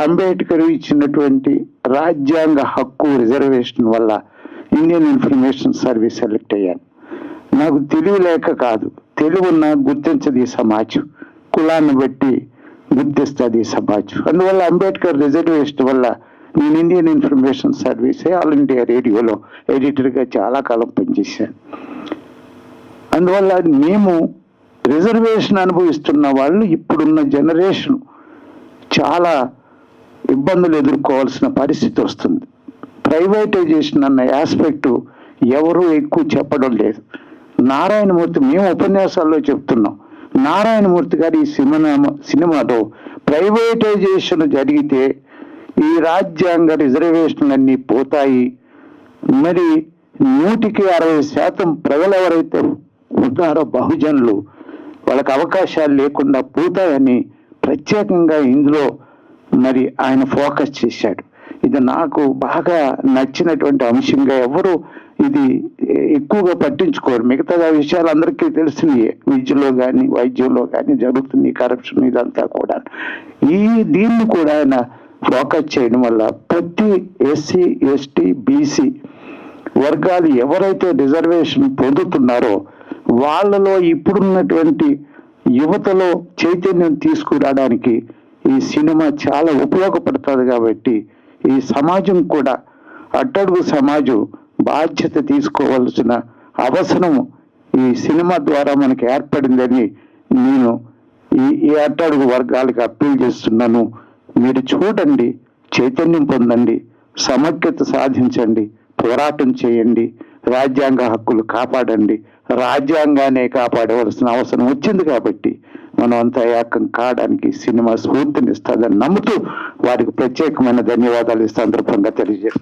అంబేద్కర్ ఇచ్చినటువంటి రాజ్యాంగ హక్కు రిజర్వేషన్ వల్ల ఇండియన్ ఇన్ఫర్మేషన్ సర్వీస్ సెలెక్ట్ అయ్యాను నాకు తెలివి లేక కాదు తెలుగున్న గుర్తించదు సమాజం. కులాన్ని బట్టి గుర్తిస్తుంది సమాజం. అందువల్ల అంబేద్కర్ రిజర్వేషన్ వల్ల నేను Indian information service all India రేడియోలో ఎడిటర్గా చాలా కాలం పనిచేశాను. అందువల్ల మేము రిజర్వేషన్ అనుభవిస్తున్న వాళ్ళు ఇప్పుడున్న జనరేషన్ చాలా ఇబ్బందులు ఎదుర్కోవాల్సిన పరిస్థితి వస్తుంది. ప్రైవేటైజేషన్ అన్న ఆస్పెక్ట్ ఎవరు ఎక్కువ చెప్పడం లేదు. నారాయణమూర్తి మేము ఉపన్యాసాల్లో చెప్తున్నాం. నారాయణమూర్తి గారి ఈ సినిమా సినిమాలో ప్రైవేటైజేషన్ జరిగితే ఈ రాజ్యాంగ రిజర్వేషన్లన్నీ పోతాయి. మరి నూటికి అరవై శాతం ప్రజలు ఎవరైతే ఉన్నారో బహుజనులు వాళ్ళకి అవకాశాలు లేకుండా పోతాయని ప్రత్యేకంగా ఇందులో మరి ఆయన ఫోకస్ చేశాడు. ఇది నాకు బాగా నచ్చినటువంటి అంశంగా ఎవరు ఇది ఎక్కువగా పట్టించుకోరు. మిగతా విషయాలు అందరికీ తెలిసినాయి. విద్యలో కానీ వైద్యంలో కానీ జరుగుతుంది కరప్షన్ ఇదంతా కూడా. ఈ దీన్ని కూడా ఆయన ఫోకస్ చేయడం వల్ల ప్రతి ఎస్సీ ఎస్టీ బీసీ వర్గాలు ఎవరైతే రిజర్వేషన్ పొందుతున్నారో వాళ్ళలో ఇప్పుడున్నటువంటి యువతలో చైతన్యం తీసుకురావడానికి ఈ సినిమా చాలా ఉపయోగపడుతుంది కాబట్టి ఈ సమాజం కూడా అట్టడుగు సమాజం బాధ్యత తీసుకోవాల్సిన అవసరం ఈ సినిమా ద్వారా మనకి ఏర్పడిందని నేను ఈ ఈ అట్టడుగు వర్గాలకు అప్పీల్ చేస్తున్నాను. మీరు చూడండి చైతన్యం పొందండి సమగ్రత సాధించండి పోరాటం చేయండి రాజ్యాంగ హక్కులు కాపాడండి రాజ్యాంగానే కాపాడవలసిన అవసరం వచ్చింది కాబట్టి మనం అంతా ఏకం కావడానికి సినిమా స్ఫూర్తినిస్తుందని నమ్ముతూ వారికి ప్రత్యేకమైన ధన్యవాదాలు ఈ సందర్భంగా తెలియజేస్తాను